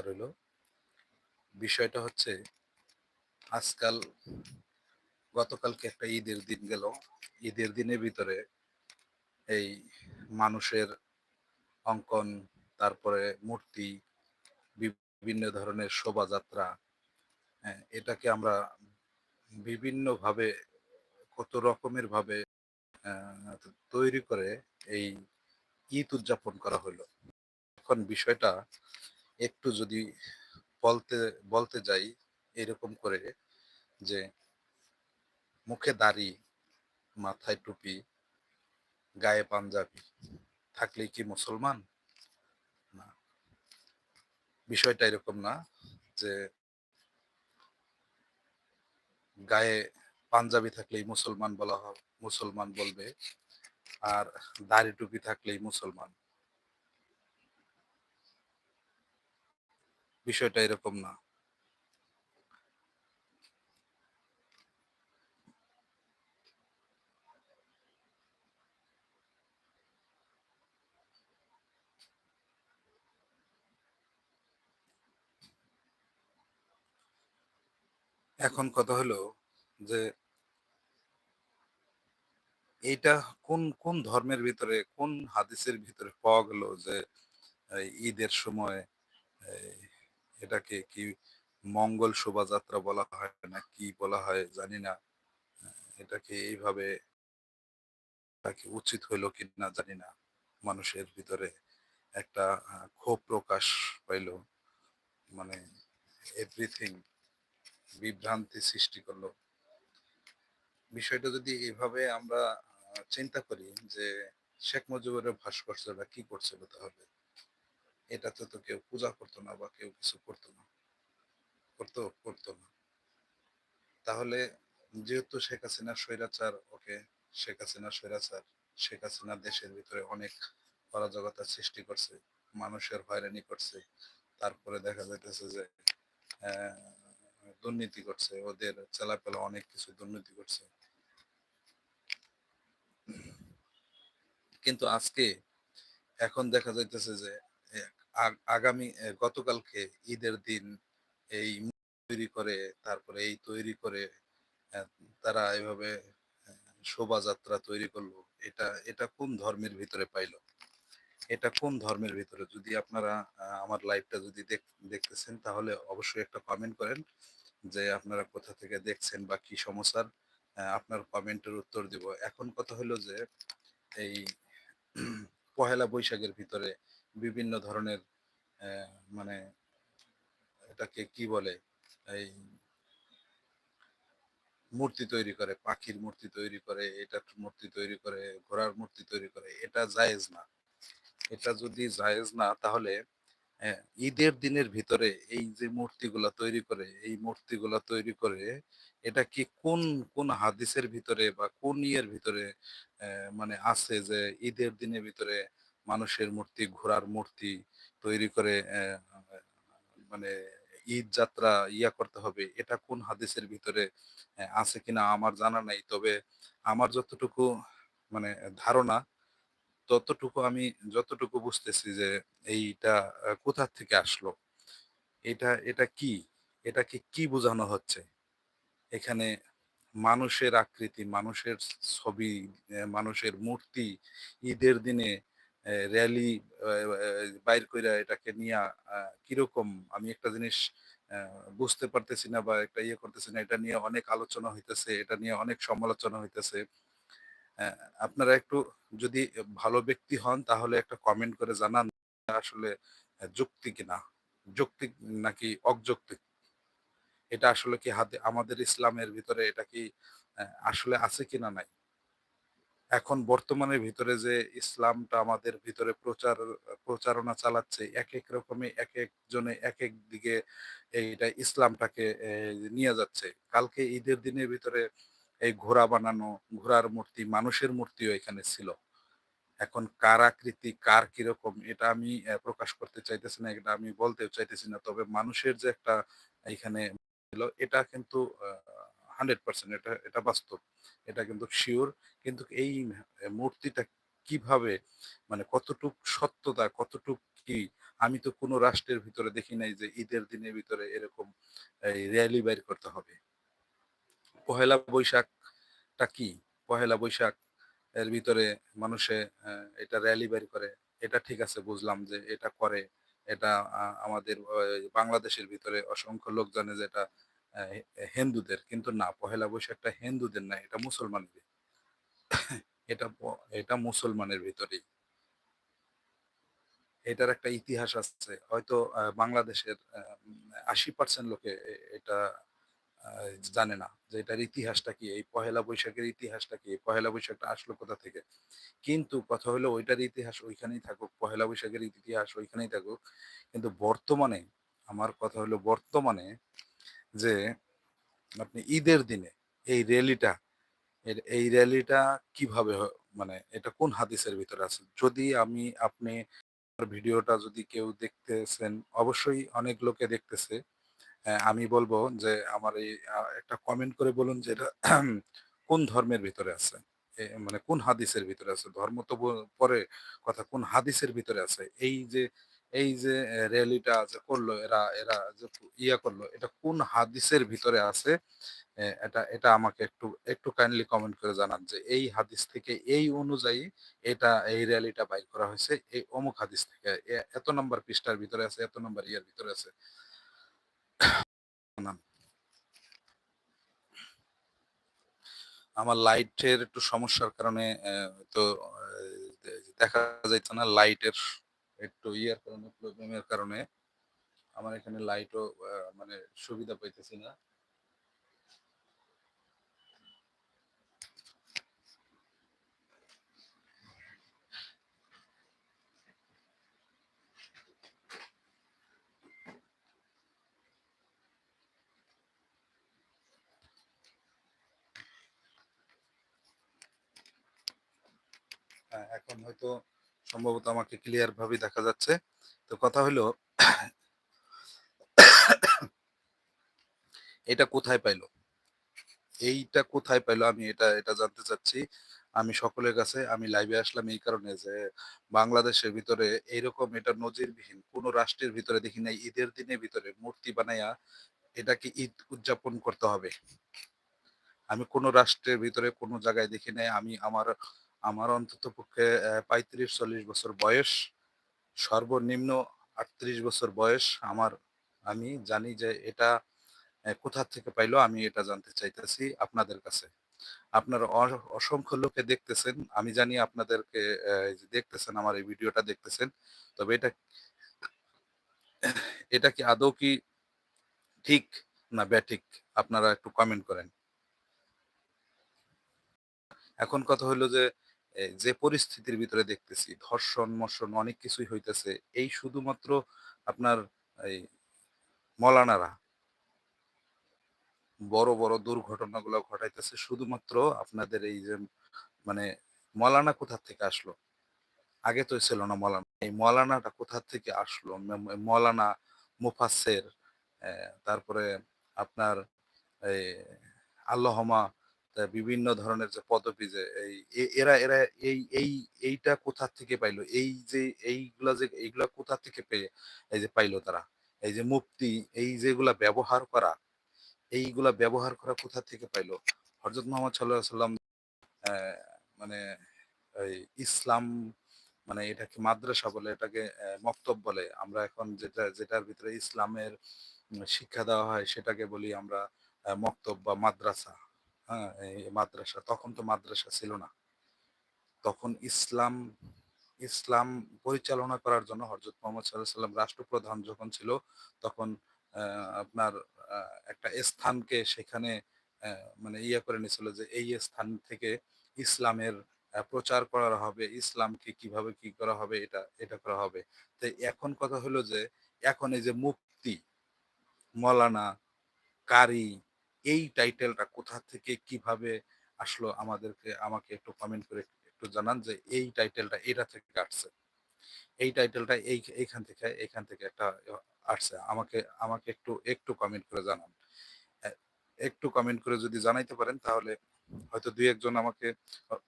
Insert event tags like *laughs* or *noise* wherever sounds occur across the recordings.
সমস্যা রইল। বিষয়টা হচ্ছে আজকাল গতকালকে একটা ঈদের দিন গেল। ঈদের দিনের ভিতরে এই মানুষের অঙ্কন তারপরে মূর্তি বিভিন্ন ধরনের শোভাযাত্রা হ্যাঁ, এটাকে আমরা বিভিন্নভাবে কত রকমের ভাবে তৈরি করে এই ঈদ উদযাপন করা হলো। এখন বিষয়টা একটু যদি বলতে বলতে যাই এরকম করে যে মুখে দাড়ি, মাথায় টুপি, গায়ে পাঞ্জাবি, থাকলেই কি মুসলমান? না। বিষয়টা এরকম না যে গায়ে পাঞ্জাবি থাকলেই মুসলমান বলা হবে মুসলমান বলবে আর দাড়ি, টুপি থাকলেই মুসলমান। বিষয়টা এরকম না। এখন কথা হলো যে এইটা কোন কোন ধর্মের ভিতরে, কোন হাদিসের ভিতরে পাওয়া গেল যে ঈদের সময় এটাকে কি মঙ্গল শোভাযাত্রা বলা হয় না কি বলা হয় জানি না। এটাকে এইভাবে তাকে উচিত হইল কি না জানি না। মানুষের ভিতরে একটা ক্ষোভ প্রকাশ পাইলো। মানে এভরিথিং বিভ্রান্তি সৃষ্টি করল। বিষয়টা যদি এভাবে আমরা চিন্তা করি যে শেখ মুজিবুরের ভাস্কর্যটা কি করছিল তাহলে? এটাতে তো কেউ পূজা করতো না বা কেউ কিছু করতো না। করতো করতো না। তাহলে যেহেতু শেখ হাসিনা স্বৈরাচার, ওকে শেখ হাসিনা স্বৈরাচার, শেখ হাসিনা দেশের ভিতরে অনেক অরাজকতার সৃষ্টি করছে, মানুষের হয়রানি করছে, তারপরে দেখা যাইতেছে যে দুর্নীতি করছে, ওদের চেলাপেলা অনেক কিছু দুর্নীতি করছে। কিন্তু আজকে এখন দেখা যাইতেছে যে আগামী গতকালকে ঈদের দিন এই তৈরি করে, তারপরে এই তৈরি করে তারা এভাবে শোভাযাত্রা তৈরি করল। এটা এটা কোন ধর্মের ভিতরে পাইল? এটা কোন ধর্মের ভিতরে? যদি আপনারা আমার লাইভটা যদি দেখ- দেখতেছেন, তাহলে অবশ্যই একটা কমেন্ট করেন যে আপনারা কোথা থেকে দেখছেন বা কি সমস্যার আপনার কমেন্টের উত্তর দিব। এখন কথা হলো যে এই *clears throat* পহেলা বৈশাখের ভিতরে বিভিন্ন ধরনের মানে এটাকে কি বলে? এই মূর্তি তৈরি করে, পাখির মূর্তি তৈরি করে, এটার মূর্তি তৈরি করে, ঘোড়ার মূর্তি তৈরি করে, এটা জায়েজ না। এটা যদি জায়েজ না, তাহলে ঈদের দিনের ভিতরে এই যে মূর্তিগুলা তৈরি করে, এই মূর্তিগুলা তৈরি করে, এটা কি কোন কোন হাদিসের ভিতরে বা কোন ইয়ের ভিতরে মানে আছে যে ঈদের দিনের ভিতরে মানুষের মূর্তি, ঘোড়ার মূর্তি তৈরি করে মানে ঈদ যাত্রা ইয়া করতে হবে, এটা কোন হাদিসের ভিতরে আছে কিনা আমার জানা নাই। তবে আমার যতটুকু মানে ধারণা, ততটুকু আমি যতটুকু বুঝতেছি যে এইটা কোথা থেকে আসলো, এটা এটা কি, এটাকে কি বোঝানো হচ্ছে? এখানে মানুষের আকৃতি, মানুষের ছবি মানুষের মূর্তি ঈদের দিনে র্যালি বাইর কইরা এটাকে নিয়ে কীরকম? আমি একটা জিনিস বুঝতে পারতেছি না বা একটা ইয়ে করতেছি না, এটা নিয়ে অনেক আলোচনা হইতেছে, এটা নিয়ে অনেক সমালোচনা হইতেছে। আপনারা একটু যদি ভালো ব্যক্তি হন, তাহলে একটা কমেন্ট করে জানান, আসলে যুক্তি কিনা? যৌক্তিক নাকি অযৌক্তিক এটা আসলে কি হাতে, আমাদের ইসলামের ভিতরে এটা কি আসলে আছে কিনা নাই? এখন বর্তমানের ভিতরে যে ইসলামটা আমাদের ভিতরে প্রচার, প্রচারণা চালাচ্ছে এক এক রকমে এক এক জনে এক এক দিকে এইটা ইসলামটাকে নিয়ে যাচ্ছে। কালকে ঈদের দিনের ভিতরে এই ঘোড়া বানানো, ঘোড়ার মূর্তি, মানুষের মূর্তিও এখানে ছিল। এখন কার আকৃতি, কার কীরকম, এটা আমি প্রকাশ করতে চাইতেছি না, এটা আমি বলতেও চাইতেছি না। তবে মানুষের যে একটা এখানে ছিল, এটা কিন্তু হান্ড্রেড পার্সেন্ট এটা এটা বাস্তব, এটা কিন্তু শিওর কিন্তু এই মূর্তিটা কীভাবে মানে কতটুক সত্যতা, কতটুক কি, আমি তো কোনো রাষ্ট্রের ভিতরে দেখি নাই যে ঈদের দিনের ভিতরে এরকম এই র্যালি বের করতে হবে। পহেলা বৈশাখটা কি? পহেলা বৈশাখ এর ভিতরে মানুষে এটা র্যালি বের করে, এটা ঠিক আছে বুঝলাম যে এটা করে, এটা আমাদের বাংলাদেশের ভিতরে অসংখ্য লোক জানে যে এটা হিন্দুদের। কিন্তু না, পহেলা বৈশাখটা হিন্দুদের না, এটা মুসলমানদের এটা এটা মুসলমানের ভিতরেই। এটার একটা ইতিহাস আছে। হয়তো বাংলাদেশের আশি পার্সেন্ট লোকে এটা জানে না যে এটার ইতিহাসটা কি, এই পহেলা বৈশাখের ইতিহাসটা কি পহেলা বৈশাখটা আসলো কোথা থেকে। কিন্তু কথা হলো, ওইটার ইতিহাস ওইখানেই থাকুক, পহেলা বৈশাখের ইতিহাস ওইখানেই থাকুক। কিন্তু বর্তমানে, আমার কথা হলো বর্তমানে যে আপনি ঈদের দিনে এই র্যালিটা এই র্যালিটা কীভাবে মানে এটা কোন হাদিসের ভিতরে আছে? যদি আমি, আপনি ভিডিওটা যদি কেউ দেখতেছেন, অবশ্যই অনেক লোকে দেখতেছে। আমি বলব যে আমার এই একটা কমেন্ট করে বলুন যে এটা *clears throat* কোন ধর্মের ভিতরে আছে? মানে কোন হাদিসের ভিতরে আছে? ধর্ম তো পরে কথা, কোন হাদিসের ভিতরে আছে? এই যে এই যে র্যালিটা যে করল, এরা এরা যে ইয়া করল, এটা কোন হাদিসের ভিতরে আছে? এটা এটা আমাকে একটু একটু কাইন্ডলি কমেন্ট করে জানান যে, এই হাদিস থেকে এই অনুযায়ী এটা, এই র্যালিটা বাইর করা হয়েছে, এই অমুক হাদিস থেকে। এত নম্বর পৃষ্ঠার ভিতরে আছে, এত নম্বর ইয়ার ভিতরে আছে। আমার লাইটের একটু সমস্যার কারণে তো দেখা যাইতো না লাইটের একটু ইয়ার কারণে প্রবলেমের কারণে আমার এখানে লাইটও মানে সুবিধা পাইতেছি না। হ্যাঁ, এখন হয়তো সম্ভবত আমাকে ক্লিয়ার ভাবে দেখা যাচ্ছে। তো কথা হলো, এটা কোথায় পাইলো? এইটা কোথায় পাইলো? আমি এটা এটা জানতে চাচ্ছি। আমি সকলের কাছে, আমি লাইভে আসলাম এই কারণে যে, বাংলাদেশের ভিতরে এইরকম এটা নজিরবিহীন, কোন রাষ্ট্রের ভিতরে দেখি নাই, ঈদের দিনের ভিতরে মূর্তি বানাইয়া এটাকে ঈদ উদযাপন করতে হবে। আমি কোন রাষ্ট্রের ভিতরে কোনো জায়গায় দেখি নাই, আমি আমার আমার অন্তত পক্ষে পঁয়ত্রিশ, চল্লিশ বছর বয়স। সর্বনিম্ন আটত্রিশ বছর বয়স আমার। আমি জানি যে এটা কোথা থেকে পাইলো আমি এটা জানতে চাইতেছি আপনাদের কাছে। আপনারা অসংখ্য লোকে দেখতেছেন, আমি জানি আপনাদেরকে দেখতেছেন, আমার এই ভিডিওটা দেখতেছেন। তবে এটা এটা কি আদৌ কি ঠিক না ব্যাঠিক? আপনারা একটু কমেন্ট করেন। এখন কথা হলো যে যে পরিস্থিতির ভিতরে দেখতেছি, ধর্ষণ, মর্ষণ অনেক কিছুই হইতেছে, এই শুধুমাত্র আপনার এই মলানারা বড় বড় দুর্ঘটনাগুলো ঘটাইতেছে, শুধুমাত্র আপনাদের এই যে মানে মলানা কোথা থেকে আসলো? আগে তো ছিল না মলানা, এই মলানাটা কোথা থেকে আসলো? মলানা মুফাসের তারপরে আপনার এই আল্লাহমা বিভিন্ন ধরনের যে পদবি যে এই এরা এরা এই এই, এইটা কোথা থেকে পাইলো? এই যে, এইগুলা যে, এইগুলা কোথা থেকে পেয়ে, এই যে পাইলো তারা? এই যে মুফতি, এই যেগুলা ব্যবহার করা, এইগুলা ব্যবহার করা কোথা থেকে পাইলো? হযরত মুহাম্মদ আলাইহি সাল্লাম মানে ইসলাম মানে এটাকে মাদ্রাসা বলে, এটাকে মক্তব বলে। আমরা এখন যেটা, যেটার ভিতরে ইসলামের শিক্ষা দেওয়া হয়, সেটাকে বলি আমরা মক্তব বা মাদ্রাসা। হ্যাঁ মাদ্রাসা। তখন তো মাদ্রাসা ছিল না। তখন ইসলাম ইসলাম পরিচালনা করার জন্য হযরত মুহাম্মদ সাল্লাম রাষ্ট্রপ্রধান যখন ছিল, তখন আপনার একটা স্থানকে সেখানে মানে ইয়ে করে নিয়েছিল যে এই স্থান থেকে ইসলামের প্রচার করা হবে, ইসলামকে কীভাবে কি করা হবে, এটা এটা করা হবে। তো এখন কথা হলো যে, এখন এই যে মুক্তি মৌলানা, কারি এই টাইটেলটা কোথা থেকে কীভাবে আসলো আমাদেরকে, আমাকে একটু কমেন্ট করে একটু জানান যে এই টাইটেলটা এটা থেকে আসছে। এই টাইটেলটা এই, এইখান থেকে এইখান থেকে একটা আসছে। আমাকে আমাকে একটু একটু কমেন্ট করে জানান। একটু কমেন্ট করে যদি জানাইতে পারেন তাহলে হয়তো দুই একজন আমাকে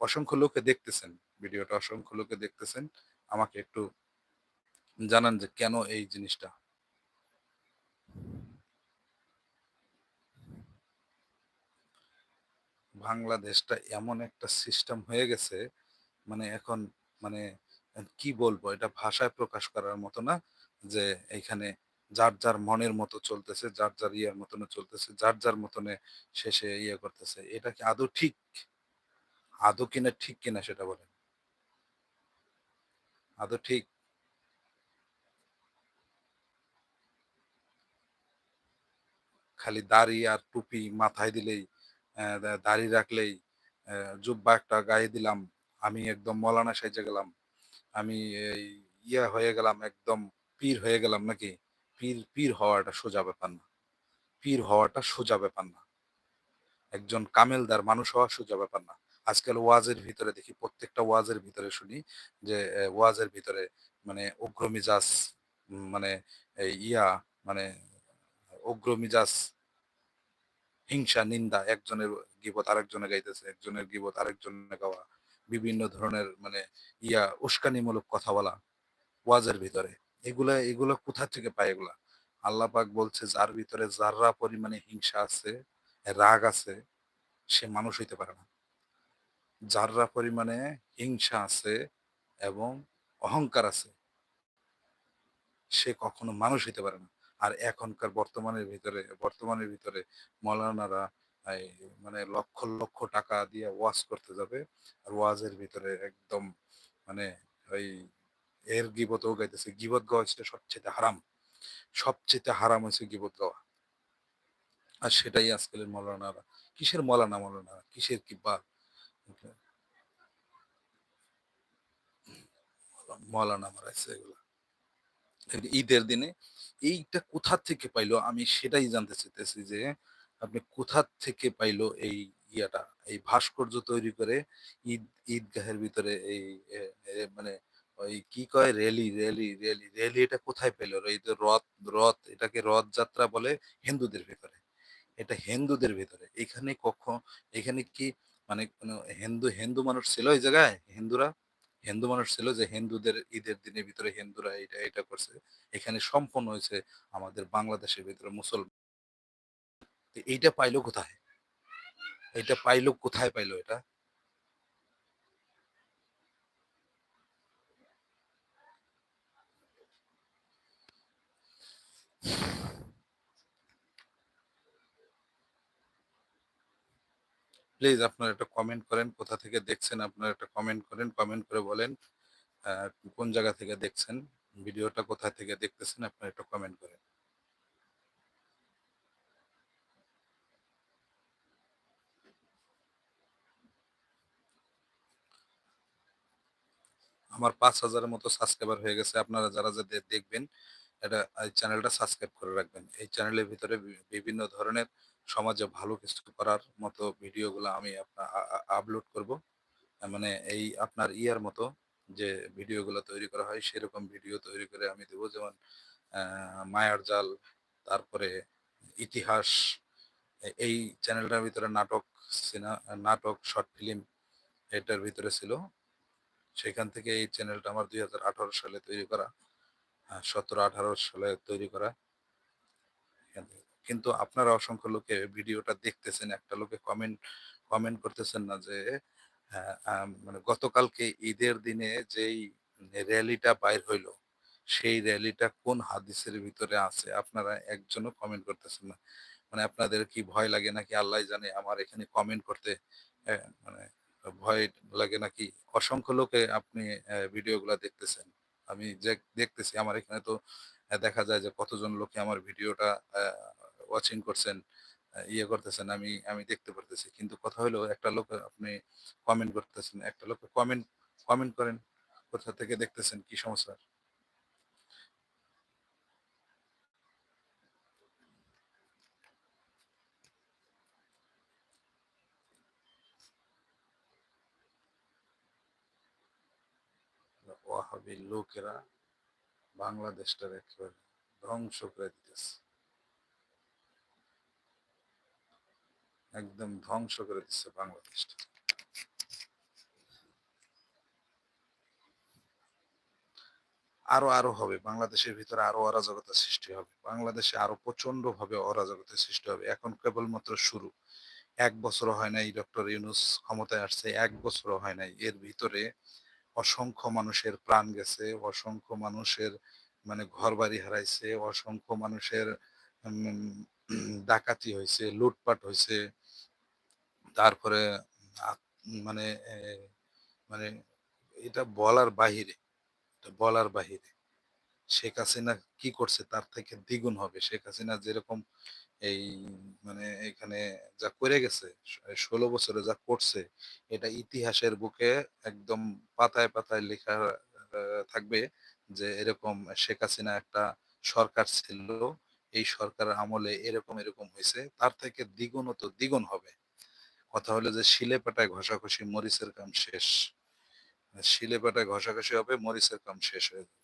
অসংখ্য লোকে দেখতেছেন ভিডিওটা অসংখ্য লোকে দেখতেছেন। আমাকে একটু জানান যে কেন এই জিনিসটা বাংলাদেশটা এমন একটা সিস্টেম হয়ে গেছে মানে এখন মানে কি বলব, এটা ভাষায় প্রকাশ করার মতো না, যে এইখানে যার যার মনের মতো চলতেছে, যার যার ইয়ার মতনে চলতেছে, যার যার মতনে শেষে ইয়ে করতেছে। এটা কি আদৌ ঠিক? আদৌ কিনা ঠিক কিনা সেটা বলেন। আদৌ ঠিক? খালি দাড়ি আর টুপি মাথায় দিলেই দাড়ি রাখলেই জুব্বা একটা গায়ে দিলাম, আমি একদম মলানা সেজে গেলাম। আমি ইয়া হয়ে গেলাম, একদম পীর হয়ে গেলাম নাকি? পীর পীর হওয়াটা সোজা ব্যাপার না। পীর হওয়াটা সোজা ব্যাপার না। একজন কামেলদার মানুষ হওয়া সোজা ব্যাপার না। আজকাল ওয়াজের ভিতরে দেখি, প্রত্যেকটা ওয়াজের ভিতরে শুনি যে ওয়াজের ভিতরে মানে উগ্র মিজাজ মানে ইয়া মানে উগ্র মিজাজ হিংসা, নিন্দা একজনের গিবত আরেকজনে গাইতেছে, একজনের গিবত আরেকজনে গাওয়া, বিভিন্ন ধরনের মানে ইয়া উস্কানিমূলক কথা বলা ওয়াজের ভিতরে। এগুলা, এগুলো কোথা থেকে পায় এগুলা? আল্লাহ পাক বলছে, যার ভিতরে যাররা পরিমাণে হিংসা আছে, রাগ আছে, সে মানুষ হইতে পারে না। যাররা পরিমাণে হিংসা আছে এবং অহংকার আছে, সে কখনো মানুষ হইতে পারে না। আর এখনকার বর্তমানের ভিতরে বর্তমানের ভিতরে মৌলানারা মানে লক্ষ লক্ষ টাকা দিয়ে ওয়াজ করতে যাবে আর ওয়াজের ভিতরে একদম মানে ওই এর গিবতও গাইতেছে। গিবত গাওয়া হচ্ছে সবচেয়ে হারাম। সবচেয়ে হারাম হচ্ছে গিবত গাওয়া। আর সেটাই আজকালের মৌলানারা। কিসের মলানা মৌলানা কিসের কি বা মৌলানা মারাইছে এগুলা। ঈদের দিনে এইটা কোথা থেকে পাইলো? আমি সেটাই জানতে চাইতেছি যে, আপনি কোথা থেকে পাইলো এই ইয়াটা? এই ভাস্কর্য তৈরি করে ঈদ, ঈদগাহের ভিতরে এই মানে ওই কি কয়? র্যালি র্যালি র্যালি র্যালি এটা কোথায় পেল এই যে রথ রথ এটাকে রথ যাত্রা বলে হিন্দুদের ভিতরে। এটা হিন্দুদের ভিতরে। এখানে কখন, এখানে কি মানে হিন্দু হিন্দু মানুষ ছিল এই জায়গায়? হিন্দুরা? হিন্দু মানুষ ছিল যে হিন্দুদের ঈদের দিনের ভিতরে হিন্দুরা এটা এটা করছে। এখানে সম্পন্ন হয়েছে আমাদের বাংলাদেশের ভিতরে মুসলমান। এইটা পাইলো কোথায়? এটা পাইলো কোথায় পাইলো এটা? প্লিজ আপনারা একটা কমেন্ট করেন, কোথা থেকে দেখছেন, আপনারা একটা কমেন্ট করেন কমেন্ট করে বলেন কোন জায়গা থেকে দেখছেন, ভিডিওটা কোথা থেকে দেখতেছেন, আপনারা একটা কমেন্ট করেন। আমার পাঁচ হাজারের মতো সাবস্ক্রাইবার হয়ে গেছে, আপনারা যারা যাদের দেখবেন, এটা চ্যানেলটা সাবস্ক্রাইব করে রাখবেন। এই চ্যানেলের ভিতরে বিভিন্ন ধরনের সমাজে ভালো কিছু করার মতো ভিডিওগুলো আমি আপনার আপলোড করব। মানে এই আপনার ইয়ার মতো যে ভিডিওগুলো তৈরি করা হয় সেরকম ভিডিও তৈরি করে আমি দেবো। যেমন মায়ার জাল, তারপরে ইতিহাস এই চ্যানেলটার ভিতরে নাটক, সিনা, নাটক, শর্ট ফিল্ম এটার ভিতরে ছিল। সেখান থেকে এই চ্যানেলটা আমার দুই হাজার আঠারো সালে তৈরি করা সতেরো আঠারো সালে তৈরি করা। কিন্তু আপনারা অসংখ্য লোকে ভিডিওটা দেখতেছেন, একটা লোকে কমেন্ট কমেন্ট করতেছেন না যে মানে গতকালকে ঈদের দিনে যেই র্যালিটা বাইর হইল, সেই র্যালিটা কোন হাদিসের ভিতরে আছে? আপনারা একজনও কমেন্ট করতেছেন না। মানে আপনাদের কি ভয় লাগে নাকি আল্লাহ জানে আমার এখানে কমেন্ট করতে মানে ভয় লাগে নাকি? অসংখ্য লোকে আপনি ভিডিওগুলো দেখতেছেন। আমি যে দেখতেছি, আমার এখানে তো দেখা যায় যে কতজন লোকে আমার ভিডিওটা ওয়াচিং করছেন ইয়ে করতেছেন, আমি আমি দেখতে পারতেছি। কিন্তু কথা হলো, একটা লোক আপনি কমেন্ট করতেছেন, একটা লোক কমেন্ট কমেন্ট করেন, কোথা থেকে দেখতেছেন, কি সমস্যা? লোকেরা বাংলাদেশটার একেবারে ধ্বংস করে দিতেছে। একদম ধ্বংস করে দিচ্ছে বাংলাদেশটা আরও আরও হবে, বাংলাদেশের ভিতরে আরও অরাজকতা সৃষ্টি হবে, বাংলাদেশে আরও প্রচণ্ড ভাবে অরাজকতা সৃষ্টি হবে। এখন কেবলমাত্র শুরু। এক বছরও হয় নাই ডক্টর ইউনুস ক্ষমতায় আসছে, এক বছর হয় নাই। এর ভিতরে অসংখ্য মানুষের প্রাণ গেছে, অসংখ্য মানুষের মানে ঘর বাড়ি হারাইছে, অসংখ্য মানুষের ডাকাতি হয়েছে, লুটপাট হয়েছে তারপরে মানে মানে এটা বলার বাহিরে বলার বাহিরে। শেখ হাসিনা কি করছে তার থেকে দ্বিগুণ হবে। শেখ হাসিনা যেরকম এই মানে এখানে যা করে গেছে ষোলো বছরে যা করছে, এটা ইতিহাসের বুকে একদম পাতায় পাতায় লেখা থাকবে যে এরকম শেখ হাসিনা একটা সরকার ছিল। এই সরকারের আমলে এরকম এরকম হয়েছে। তার থেকে দ্বিগুণ তো দ্বিগুণ হবে। কথা হলো যে শিলে পাটায় ঘষাঘষি মরিচের কাম শেষ। শিলে পাটায় ঘষাঘষি হবে, মরিচের কাম শেষ হয়ে যাবে।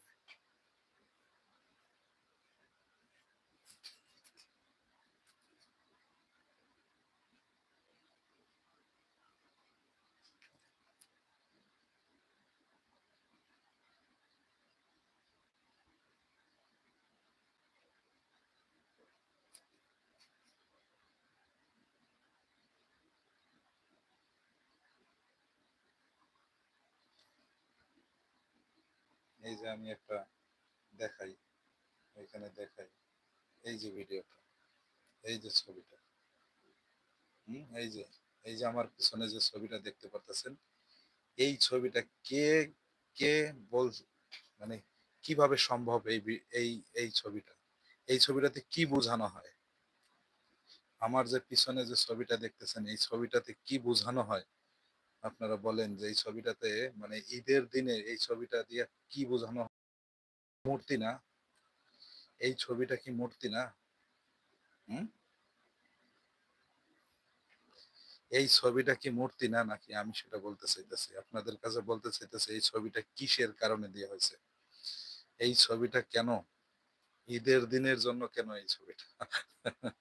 এই যে আমি একটা দেখাই এখানে দেখাই। এই যে ভিডিওটা, এই যে ছবিটা। হুম? এই যে এই যে আমার পিছনে যে ছবিটা দেখতে পারতেছেন, এই ছবিটা কে কে বল মানে কীভাবে সম্ভব এই এই এই ছবিটা? এই ছবিটাতে কি বোঝানো হয়? আমার যে পিছনে যে ছবিটা দেখতেছেন, এই ছবিটাতে কি বোঝানো হয়? আপনারা বলেন যে, এই ছবিটাতে মানে ঈদের দিনে এই ছবিটা দিয়ে কি বোঝানো মূর্তি না। এই ছবিটা কি মূর্তি না? এই ছবিটা কি মূর্তি না নাকি আমি সেটা বলতে চাইতেছি। আপনাদের কাছে বলতে চাইতেছি, এই ছবিটা কিসের কারণে দেওয়া হয়েছে? এই ছবিটা কেন? ঈদের দিনের জন্য কেন এই ছবিটা? *laughs*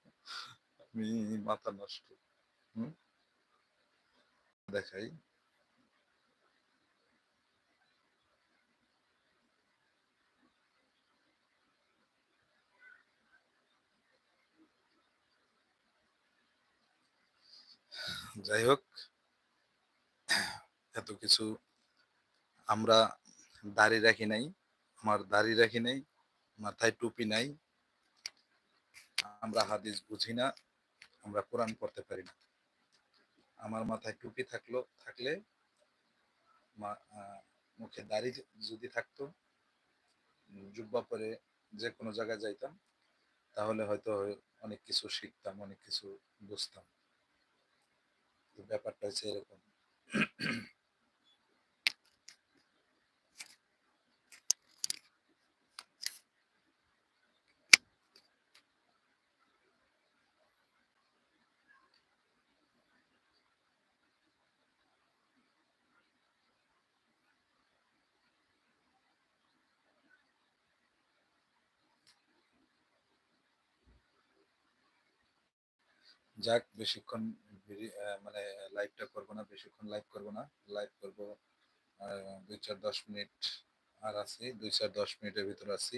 আমি মাথা নষ্ট। হুম? দেখাই। যাই হোক, এত কিছু আমরা দাড়ি রাখি নাই, আমার দাড়ি রাখি নাই, মাথায় টুপি নাই, আমরা হাদিস বুঝি না, আমরা কোরআন পড়তে পারি না। আমার মাথায় টুপি থাকল, থাকলে মুখে দাড়ি যদি থাকতো, জুব্বা পরে যে কোনো জায়গায় যাইতাম, তাহলে হয়তো অনেক কিছু শিখতাম, অনেক কিছু বুঝতাম। ব্যাপারটা হচ্ছে এরকম। যাক, বেশিক্ষণ মানে লাইভটা করব না, বেশিক্ষণ লাইভ করব না। লাইভ করব দুই চার দশ মিনিট আর আছি, দুই চার দশ মিনিটের ভিতর আছি।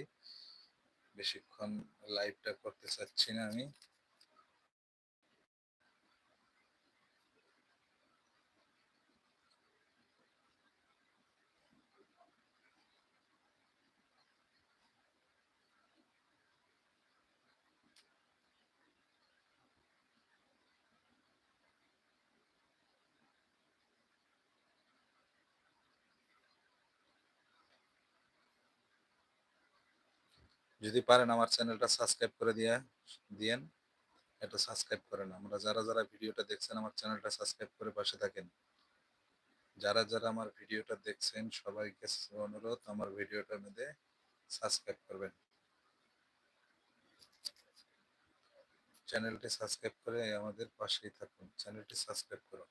বেশিক্ষণ লাইভটা করতে চাচ্ছি না আমি। যদি পারেন আমার চ্যানেলটা সাবস্ক্রাইব করে দিয়ে, দিয়েন। এটা সাবস্ক্রাইব করেন। আমরা যারা যারা ভিডিওটা দেখছেন, আমার চ্যানেলটা সাবস্ক্রাইব করে পাশে থাকেন। যারা যারা আমার ভিডিওটা দেখছেন, সবাইকে অনুরোধ, আমার ভিডিওটার মধ্যে সাবস্ক্রাইব করবেন। চ্যানেলটি সাবস্ক্রাইব করে আমাদের পাশেই থাকুন। চ্যানেলটি সাবস্ক্রাইব করুন।